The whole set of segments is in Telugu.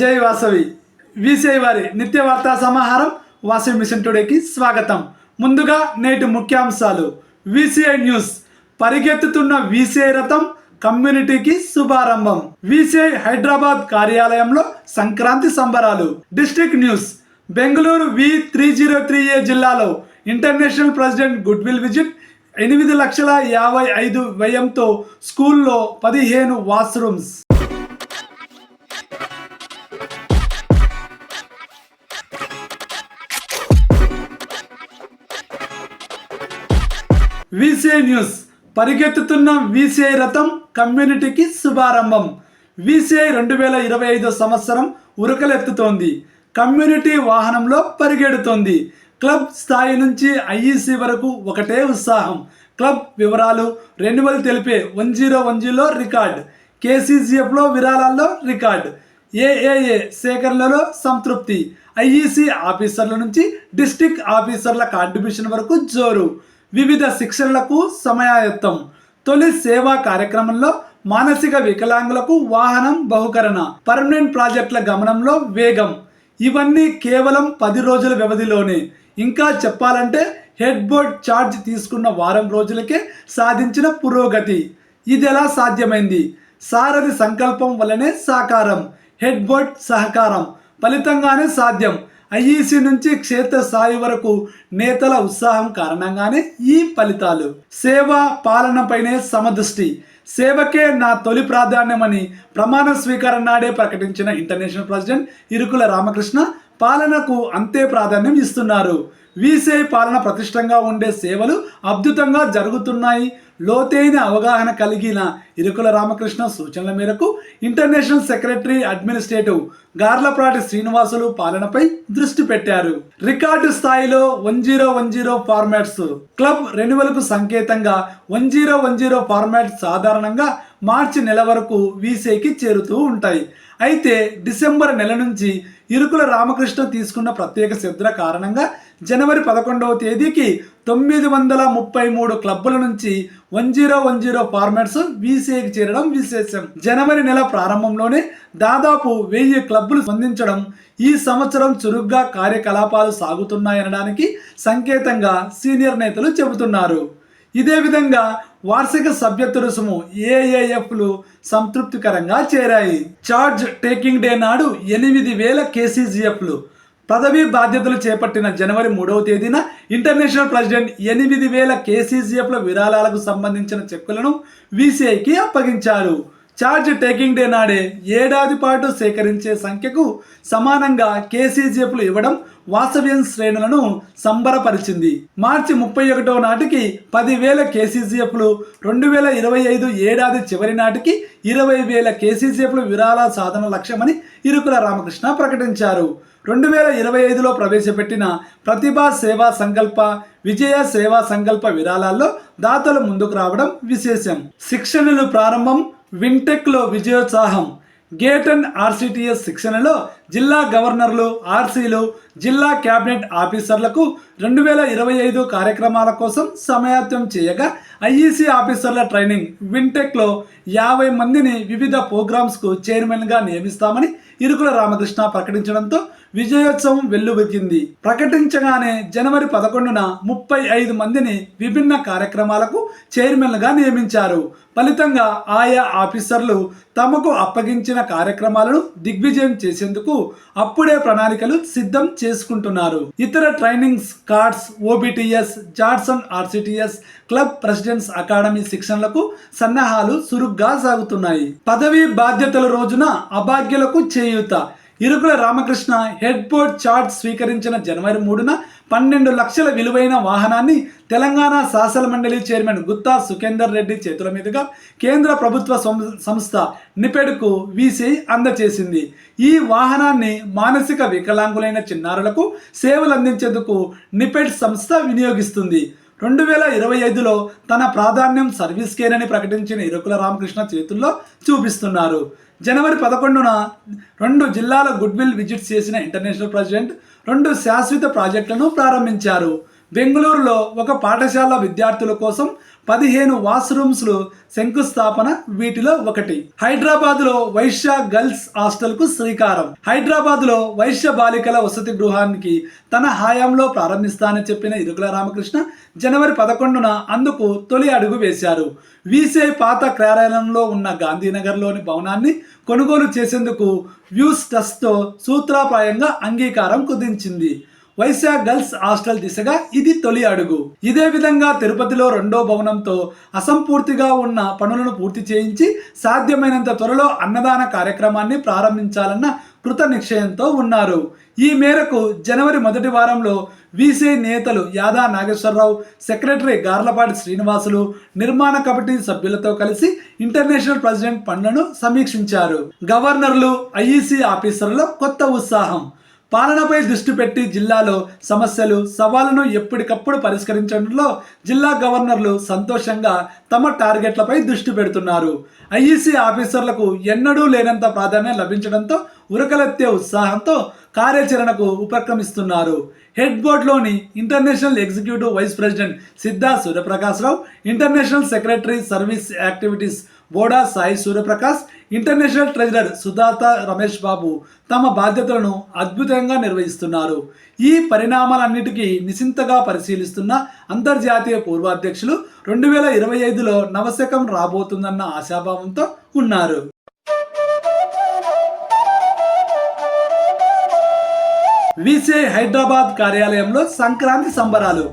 జై వాసవి. వీసీఐ వారి నిత్య వార్తా సమాహారం వాసవి మిషన్ టుడేకి స్వాగతం. ముందుగా నేటి ముఖ్యాంశాలు. VCI news. పరిగెత్తుతున్న వీసీఐ రథం కమ్యూనిటీకి శుభారంభం. వీసీఐ హైదరాబాద్ కార్యాలయంలో సంక్రాంతి సంబరాలు. District news. Bengaluru V three zero three A జిల్లాలో international president good will visit ఎనిమిది లక్షల యాభై ఐదు వ్యయంతో స్కూల్లో పదిహేను వాష్రూమ్స్. వీసీఐ న్యూస్ పరిగెత్తుతున్న వీసీఐ రథం కమ్యూనిటీకి శుభారంభం. వీసీఐ రెండు వేల ఇరవై ఐదో సంవత్సరం ఉరకలెత్తుతోంది. కమ్యూనిటీ వాహనంలో పరిగెడుతోంది. క్లబ్ స్థాయి నుంచి ఐఈసీ వరకు ఒకటే ఉత్సాహం. క్లబ్ వివరాలు రెన్యువల్ తెలిపే one zero one zero record. కేసీజీఎఫ్లో విరాళాల్లో రికార్డ్. ఏఏఏ సేకరణలో సంతృప్తి. ఐఈసీ ఆఫీసర్ల నుంచి డిస్టిక్ ఆఫీసర్ల కాంట్రిబ్యూషన్ వరకు జోరు. వివిధ శిక్షణలకు సమయాయత్తం తొలి సేవా కార్యక్రమంలో మానసిక వికలాంగులకు వాహనం బహుకరణ పర్మనెంట్ ప్రాజెక్టుల గమనంలో వేగం. ఇవన్నీ కేవలం పది రోజుల వ్యవధిలోనే. ఇంకా చెప్పాలంటే హెడ్ బోర్డ్ ఛార్జ్ తీసుకున్న వారం రోజులకే సాధించిన పురోగతి. ఇది ఎలా సాధ్యమైంది? సారథి సంకల్పం వల్లనే సాకారం. హెడ్ బోర్డ్ సహకారం. ఫలితంగానే సాధ్యం. ఐఈసీ నుంచి క్షేత్రస్థాయి వరకు నేతల ఉత్సాహం కారణంగానే ఈ ఫలితాలు. సేవ పాలనపైనే సమదృష్టి. సేవకే నా తొలి ప్రాధాన్యమని ప్రమాణ స్వీకారం నాడే ప్రకటించిన ఇంటర్నేషనల్ ప్రెసిడెంట్ ఇరుకుల రామకృష్ణ పాలనకు అంతే ప్రాధాన్యం ఇస్తున్నారు. వీసే పాలన ప్రతిష్టంగా ఉండే సేవలు అద్భుతంగా జరుగుతున్నాయి. లోతైన అవగాహన కలిగిన ఇరుకుల రామకృష్ణ సూచనల మేరకు international secretary administrative Garlapati Srinivasulu పాలనపై దృష్టి పెట్టారు. రికార్డు స్థాయిలో one zero one zero formats club రెన్యువల్కు సంకేతంగా one zero one zero format సాధారణంగా మార్చి నెల వరకు వీసేకి చేరుతూ ఉంటాయి. అయితే డిసెంబర్ నెల నుంచి ఇరుకుల రామకృష్ణ తీసుకున్న ప్రత్యేక శ్రద్ధ కారణంగా జనవరి పదకొండవ తేదీకి తొమ్మిది వందల ముప్పై మూడు క్లబ్బుల నుంచి one zero one zero formats వీసీఐకి చేరడం విశేషం. జనవరి నెల ప్రారంభంలోనే దాదాపు వెయ్యి క్లబ్బులు స్పందించడం ఈ సంవత్సరం చురుగ్గా కార్యకలాపాలు సాగుతున్నాయనడానికి సంకేతంగా సీనియర్ నేతలు చెబుతున్నారు. ఇదే విధంగా వార్షిక సభ్యత్వ రుసుము ఏఏఎఫ్లు సంతృప్తికరంగా చేరాయి. చార్జ్ టేకింగ్ డే నాడు ఎనిమిది వేల కేసీజీఎఫ్లు పదవీ బాధ్యతలు చేపట్టిన జనవరి మూడవ తేదీన ఇంటర్నేషనల్ ప్రెసిడెంట్ ఎనిమిది వేల కేసీజీఎఫ్ల విరాళాలకు సంబంధించిన చెక్కులను వీసీఐకి అప్పగించారు. చార్జ్ టేకింగ్ డే నాడే ఏడాది పాటు సేకరించే సంఖ్యకు సమానంగా కేసీజీఎఫ్లు ఇవ్వడం వాసవ్యం శ్రేణులను సంబరపరిచింది. మార్చి ముప్పై ఒకటో నాటికి పదివేల కేసీజీఎఫ్లు రెండు వేల ఇరవై ఐదు ఏడాది చివరి నాటికి ఇరవై వేల కేసీజీఎఫ్లు విరాళ సాధన లక్ష్యమని ఇరుకుల రామకృష్ణ ప్రకటించారు. రెండు వేల ఇరవై ఐదులో ప్రవేశపెట్టిన ప్రతిభా సేవా సంకల్ప విజయ సేవా సంకల్ప విరాళాల్లో దాతలు ముందుకు రావడం విశేషం. శిక్షణలు ప్రారంభం వింటెక్లో విజయోత్సాహం గేట్ అండ్ ఆర్సిటిఎస్ శిక్షణలో జిల్లా గవర్నర్లు ఆర్సీలు జిల్లా క్యాబినెట్ ఆఫీసర్లకు రెండు వేల ఇరవై ఐదు కార్యక్రమాల కోసం సమయాత్వం చేయగా ఐఈసీ ఆఫీసర్ల ట్రైనింగ్ వింటెక్లో యాభై మందిని వివిధ ప్రోగ్రామ్స్కు చైర్మన్గా నియమిస్తామని ఇరుకుల రామకృష్ణ ప్రకటించడంతో విజయోత్సవం వెల్లువెక్కింది ప్రకటించగానే జనవరి పదకొండున ముప్పై ఐదు మందిని విభిన్న కార్యక్రమాలకు చైర్మన్లుగా నియమించారు. ఫలితంగా ఆయా ఆఫీసర్లు తమకు అప్పగించిన కార్యక్రమాలను దిగ్విజయం చేసేందుకు అప్పుడే ప్రణాళికలు సిద్ధం చేసుకుంటున్నారు. ఇతర ట్రైనింగ్స్ కార్డ్స్ ఓబిటిఎస్ జాడ్సన్ ఆర్సిటిఎస్ క్లబ్ ప్రెసిడెంట్స్ అకాడమీ శిక్షణలకు సన్నాహాలు చురుగ్గా సాగుతున్నాయి. పదవీ బాధ్యతల రోజున అభాగ్యులకు చేయూత Irukula Ramakrishna head board chart స్వీకరించిన జనవరి మూడున పన్నెండు లక్షల విలువైన వాహనాన్ని తెలంగాణ శాసన మండలి చైర్మన్ గుత్తా సుఖేందర్ రెడ్డి చేతుల మీదుగా కేంద్ర ప్రభుత్వ సం- సంస్థ నిపెడ్కు వీసీ అందచేసింది. ఈ వాహనాన్ని మానసిక వికలాంగులైన చిన్నారులకు సేవలు అందించేందుకు నిపెడ్ సంస్థ వినియోగిస్తుంది. రెండు వేల ఇరవై ఐదులో తన ప్రాధాన్యం సర్వీస్ కేర్ అని ప్రకటించిన ఇరుకుల రామకృష్ణ చేతుల్లో చూపిస్తున్నారు. జనవరి పదకొండున రెండు జిల్లాల గుడ్విల్ విజిట్ చేసిన ఇంటర్నేషనల్ ప్రెసిడెంట్ రెండు శాశ్వత ప్రాజెక్టులను ప్రారంభించారు. బెంగళూరులో ఒక పాఠశాల విద్యార్థుల కోసం పదిహేను వాష్రూమ్స్లు శంకుస్థాపన వీటిలో ఒకటి. హైదరాబాద్లో వైశ్య గర్ల్స్ హాస్టల్కు శ్రీకారం. హైదరాబాద్లో వైశ్య బాలికల వసతి గృహానికి తన హయాంలో ప్రారంభిస్తానని చెప్పిన ఇరుకుల రామకృష్ణ జనవరి పదకొండున అందుకు తొలి అడుగు వేశారు. వీసీఐ పాత కార్యాలయంలో ఉన్న గాంధీనగర్లోని భవనాన్ని కొనుగోలు చేసేందుకు వ్యూస్ ట్రస్ట్తో సూత్రప్రాయంగా అంగీకారం కుదించింది. వైశాఖ్ గర్ల్స్ హాస్టల్ దిశగా ఇది తొలి అడుగు. ఇదే విధంగా తిరుపతిలో రెండో భవనంతో అసంపూర్తిగా ఉన్న పనులను పూర్తి చేయించి సాధ్యమైనంత త్వరలో అన్నదాన కార్యక్రమాన్ని ప్రారంభించాలన్న కృత నిశ్చయంతో ఉన్నారు. ఈ మేరకు జనవరి మొదటి వారంలో వీసీ నేతలు యాదా నాగేశ్వరరావు సెక్రటరీ గార్లపాటి శ్రీనివాసులు నిర్మాణ కమిటీ సభ్యులతో కలిసి ఇంటర్నేషనల్ ప్రెసిడెంట్ పనులను సమీక్షించారు. గవర్నర్లు ఐఈసీ ఆఫీసర్లలో కొత్త ఉత్సాహం. పాలనపై దృష్టి పెట్టి జిల్లాలో సమస్యలు సవాళ్ళను ఎప్పటికప్పుడు పరిష్కరించడంలో జిల్లా గవర్నర్లు సంతోషంగా తమ టార్గెట్లపై దృష్టి పెడుతున్నారు. ఐఈసీ ఆఫీసర్లకు ఎన్నడూ లేనంత ప్రాధాన్యం లభించడంతో ఉరకలెత్తే ఉత్సాహంతో కార్యాచరణకు ఉపక్రమిస్తున్నారు. Head బోర్డ్లోని international executive vice president Siddha Suryaprakashrao international secretary service activities Boda Sai Suryaprakash international treasurer Sudhata Ramesh Babu తమ బాధ్యతలను అద్భుతంగా నిర్వహిస్తున్నారు. ఈ పరిణామాలన్నిటికీ నిశింతగా పరిశీలిస్తున్న అంతర్జాతీయ పూర్వాధ్యక్షులు రెండు వేల ఇరవై ఐదులో నవశకం రాబోతుందన్న ఆశాభావంతో ఉన్నారు. విసిఐ హైదరాబాద్ కార్యాలయంలో సంక్రాంతి సంబరాలు.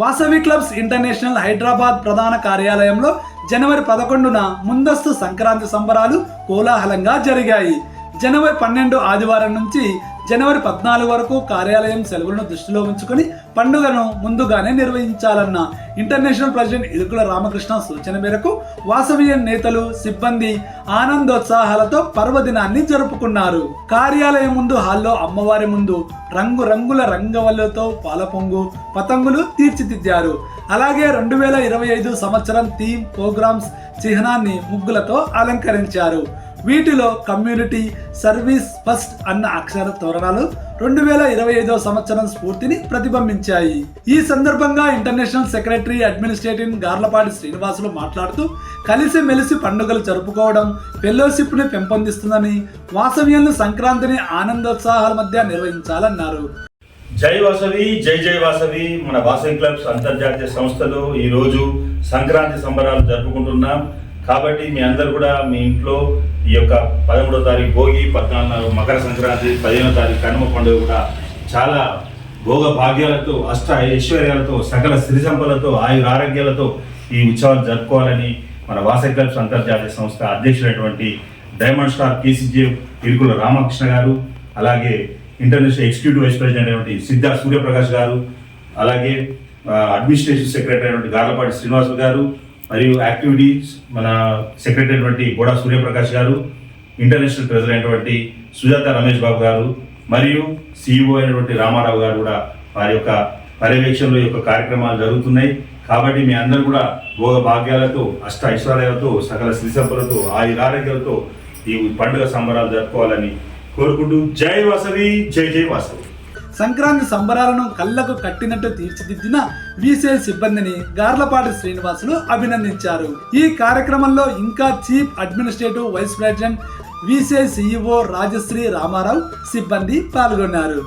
వాసవి క్లబ్స్ ఇంటర్నేషనల్ హైదరాబాద్ ప్రధాన కార్యాలయంలో జనవరి పదకొండున ముందస్తు సంక్రాంతి సంబరాలు కోలాహలంగా జరిగాయి. జనవరి పన్నెండు ఆదివారం నుంచి జనవరి పద్నాలుగు వరకు కార్యాలయం సెలవులను దృష్టిలో ఉంచుకొని పండుగను ముందుగానే నిర్వహించాలన్న ఇంటర్నేషనల్ ప్రెసిడెంట్ ఇరుకుల రామకృష్ణ సూచన మేరకు వాసవియన్ నేతలు సిబ్బంది ఆనందోత్సాహాలతో పర్వదినాన్ని జరుపుకున్నారు. కార్యాలయం ముందు హాల్లో అమ్మవారి ముందు రంగు రంగుల రంగవల్లుతో పాలపొంగు పతంగులు తీర్చిదిద్దారు. అలాగే రెండు వేల ఇరవై ఐదు సంవత్సరం థీమ్ ప్రోగ్రామ్స్ చిహ్నాన్ని ముగ్గులతో అలంకరించారు. వీటిలో కమ్యూనిటీ సర్వీస్ ఫస్ట్ అన్న అక్షర తోరణాలు రెండు వేల ఇరవై ఐదో సంవత్సరం స్ఫూర్తిని ప్రతిబింబించాయి. ఈ సందర్భంగా international secretary administrative Garlapati Srinivasulu మాట్లాడుతూ కలిసి మెలిసి పండుగలు జరుపుకోవడం ఫెలోషిప్ని పెంపొందిస్తుందని వాసవ్యంలో సంక్రాంతిని ఆనందోత్సాహాల మధ్య నిర్వహించాలన్నారు. జై వాసవి జై జై వాసవి. మన వాసవి క్లబ్స్ అంతర్జాతీయ సంస్థలు ఈరోజు సంక్రాంతి సంబరాలు జరుపుకుంటున్నాం. కాబట్టి మీ అందరు కూడా మీ ఇంట్లో ఈ యొక్క పదమూడో తారీఖు భోగి పద్నాలుగు మకర సంక్రాంతి పదిహేనో తారీఖు కనుమ పండుగ కూడా చాలా భోగ భాగ్యాలతో అష్ట ఐశ్వర్యాలతో సకల సిరి సంపదలతో ఆయుర ఆరోగ్యాలతో ఈ ఉత్సవాలు జరుపుకోవాలని మన వాసవి క్లబ్స్ అంతర్జాతీయ సంస్థ అధ్యక్షులైనటువంటి diamond star KCG Irukula Ramakrishna గారు అలాగే ఇంటర్నేషనల్ ఎగ్జిక్యూటివ్ వైస్ ప్రెసిడెంట్ అయినటువంటి సిద్ధా సూర్యప్రకాష్ గారు అలాగే అడ్మినిస్ట్రేషన్ సెక్రటరీ అయినటువంటి గార్లపాటి శ్రీనివాసులు గారు మరియు యాక్టివిటీస్ మన సెక్రటరీ అయినటువంటి బోడా సూర్యప్రకాష్ గారు ఇంటర్నేషనల్ ట్రెజర్ అయినటువంటి సుజాత రమేష్ బాబు గారు మరియు సిఇఓ అయినటువంటి రామారావు గారు కూడా వారి యొక్క పర్యవేక్షణలో యొక్క కార్యక్రమాలు జరుగుతున్నాయి. కాబట్టి మీ అందరూ కూడా భోగ భాగ్యాలతో అష్ట ఐశ్వర్యాలతో సకల శ్రీసంపలతో ఆయురారోగ్యాలతో ఈ పండుగ సంబరాలు జరుపుకోవాలని కోరుకుంటూ జై వాసవి జై జై వాసవి. సంక్రాంతి సంబరాలను కళ్ళకు కట్టినట్టు తీర్చిదిద్దిన వీసీఐ సిబ్బందిని గార్లపాటి శ్రీనివాసులు అభినందించారు. ఈ కార్యక్రమంలో ఇంకా chief administrative vice president VCI CEO Rajashri Ramarao సిబ్బంది పాల్గొన్నారు.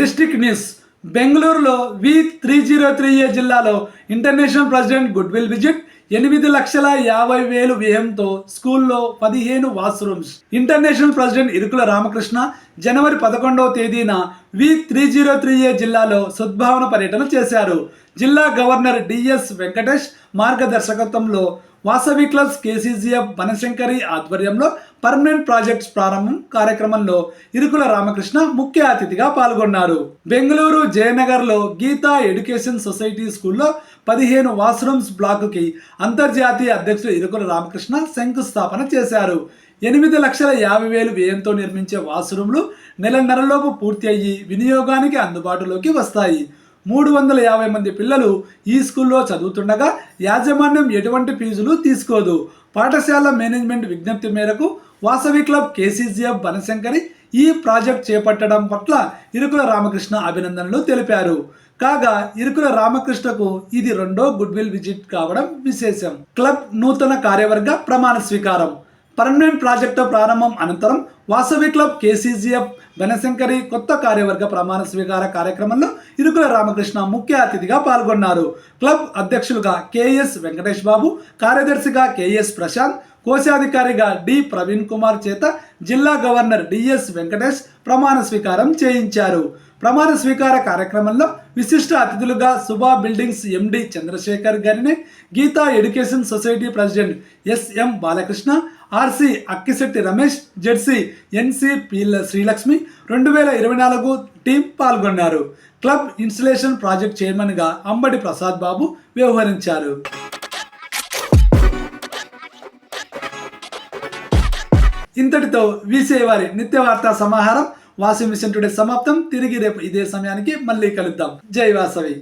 డిస్ట్రిక్ట్ న్యూస్ బెంగళూరులో V three zero three A జిల్లాలో international president good will visit ఎనిమిది లక్షల యాభై వేలు వ్యయంతో స్కూల్లో పదిహేను washrooms. International president Irukula Ramakrishna జనవరి పదకొండవ తేదీన V three zero three A జిల్లాలో సద్భావన పర్యటన చేశారు. జిల్లా గవర్నర్ డిఎస్ వెంకటేష్ మార్గదర్శకత్వంలో వాసవి క్లబ్స్ కేసీజీఎఫ్ బనశంకరి ఆధ్వర్యంలో పర్మనెంట్ ప్రాజెక్ట్స్ ప్రారంభం కార్యక్రమంలో ఇరుకుల రామకృష్ణ ముఖ్య అతిథిగా పాల్గొన్నారు. బెంగళూరు జయనగర్లో గీతా ఎడ్యుకేషన్ సొసైటీ స్కూల్లో పదిహేను వాష్రూమ్స్ బ్లాకుకి అంతర్జాతీయ అధ్యక్షుడు ఇరుకుల రామకృష్ణ శంకుస్థాపన చేశారు. ఎనిమిది లక్షల యాభై వేలు వ్యయంతో నిర్మించే వాష్రూమ్లు నెలన్నరలోపు పూర్తి అయ్యి వినియోగానికి అందుబాటులోకి వస్తాయి. మూడు వందల యాభై మంది పిల్లలు ఈ స్కూల్లో చదువుతుండగా యాజమాన్యం ఎటువంటి ఫీజులు తీసుకోదు. పాఠశాల మేనేజ్మెంట్ విజ్ఞప్తి మేరకు వాసవి క్లబ్ కేసీజీఎఫ్ బనశంకరి ఈ ప్రాజెక్ట్ చేపట్టడం పట్ల ఇరుకుల రామకృష్ణ అభినందనలు తెలిపారు. కాగా ఇరుకుల రామకృష్ణకు ఇది రెండో గుడ్విల్ విజిట్ కావడం విశేషం. క్లబ్ నూతన కార్యవర్గ ప్రమాణ స్వీకారం. పర్మనెంట్ ప్రాజెక్టు ప్రారంభం అనంతరం వాసవి క్లబ్ కేసీజీఎఫ్ ఘనశంకరి కొత్త కార్యవర్గ ప్రమాణ స్వీకార కార్యక్రమంలో ఇరుకుల రామకృష్ణ ముఖ్య అతిథిగా పాల్గొన్నారు. క్లబ్ అధ్యక్షులుగా కేఎస్ వెంకటేష్ బాబు కార్యదర్శిగా కేఎస్ ప్రశాంత్ కోశాధికారిగా డి ప్రవీణ్ కుమార్ చేత జిల్లా గవర్నర్ డిఎస్ వెంకటేష్ ప్రమాణ స్వీకారం చేయించారు. ప్రమాణ స్వీకార కార్యక్రమంలో విశిష్ట అతిథులుగా సుభా బిల్డింగ్స్ ఎండి చంద్రశేఖర్ గారిని Geetha education society president SM Balakrishna RC Akkisetti Ramesh ZC NC Peela Srilakshmi రెండు వేల ఇరవై నాలుగు టీం పాల్గొన్నారు. క్లబ్ ఇన్స్టలేషన్ ప్రాజెక్ట్ చైర్మన్గా అంబడి ప్రసాద్ బాబు వ్యవహరించారు. ఇంతటితో వీసే వారి నిత్య వార్తా సమాహారం వాసి మిషన్ టుడే సమాప్తం. తిరిగి రేపు ఇదే సమయానికి మళ్ళీ కలుద్దాం. జై వాసవి.